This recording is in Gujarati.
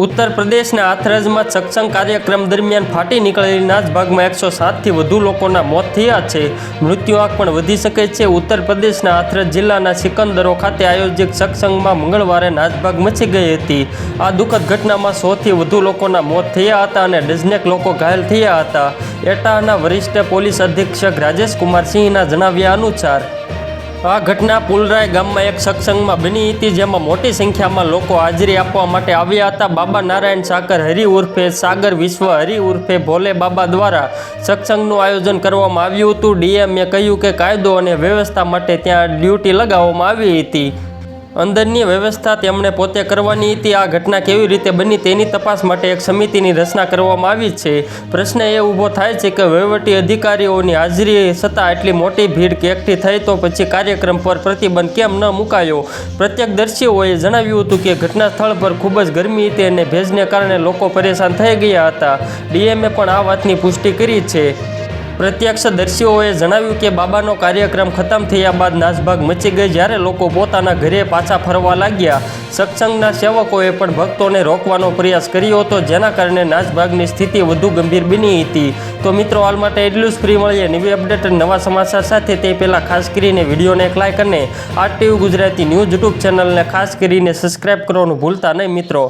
ઉત્તર પ્રદેશના આથરજમાં સત્સંગ કાર્યક્રમ દરમિયાન ફાટી નીકળેલી નાસભાગમાં એકસો સાતથી વધુ લોકોના મોત થયા છે. મૃત્યુઆંક પણ વધી શકે છે. ઉત્તર પ્રદેશના આથરજ જિલ્લાના સિકંદરો ખાતે આયોજિત સત્સંગમાં મંગળવારે નાસભાગ મચી ગઈ હતી. આ દુઃખદ ઘટનામાં સોથી વધુ લોકોના મોત થયા હતા અને ડઝનેક લોકો ઘાયલ થયા હતા. એટાના વરિષ્ઠ પોલીસ અધિક્ષક રાજેશ કુમાર જણાવ્યા અનુસાર આ ઘટના પુલરાય ગામમાં એક સત્સંગમાં બની હતી, જેમાં મોટી સંખ્યામાં લોકો હાજરી આપવા માટે આવ્યા હતા. બાબા નારાયણ સાગર હરિ ઉર્ફે સાગર વિશ્વ હરિ ઉર્ફે ભોલે બાબા દ્વારા સત્સંગનું આયોજન કરવામાં આવ્યું હતું. ડીએમએ કહ્યું કે કાયદો અને વ્યવસ્થા માટે ત્યાં ડ્યુટી લગાવવામાં આવી હતી. અંદરની વ્યવસ્થા તેમણે પોતે કરવાની હતી. આ ઘટના કેવી રીતે બની તેની તપાસ માટે એક સમિતિની રચના કરવામાં આવી છે. પ્રશ્ન એ ઊભો થાય છે કે વહીવટી અધિકારીઓની હાજરી છતાં આટલી મોટી ભીડ કે એકઠી થઈ તો પછી કાર્યક્રમ પર પ્રતિબંધ કેમ ન મુકાયો? પ્રત્યક્ષદર્શીઓએ જણાવ્યું હતું કે ઘટના સ્થળ પર ખૂબ જ ગરમી હતી અને ભેજને કારણે લોકો પરેશાન થઈ ગયા હતા. ડીએમએ પણ આ વાતની પુષ્ટિ કરી છે. પ્રત્યક્ષદર્શીઓએ જણાવ્યું કે બાબાનો કાર્યક્રમ ખતમ થયા બાદ નાસભાગ મચી ગઈ જ્યારે લોકો પોતાના ઘરે પાછા ફરવા લાગ્યા. સત્સંગના સેવકોએ પણ ભક્તોને રોકવાનો પ્રયાસ કર્યો હતો, જેના કારણે નાસભાગની સ્થિતિ વધુ ગંભીર બની હતી. તો મિત્રો, હાલ માટે એટલું જ. ફ્રી મળીએ નવી અપડેટ નવા સમાચાર સાથે. તે પહેલાં ખાસ કરીને વિડીયોને એક લાઇક અને આ ટીવી ગુજરાતી ન્યૂઝ યુટ્યુબ ચેનલને ખાસ કરીને સબસ્ક્રાઈબ કરવાનું ભૂલતા નહીં મિત્રો.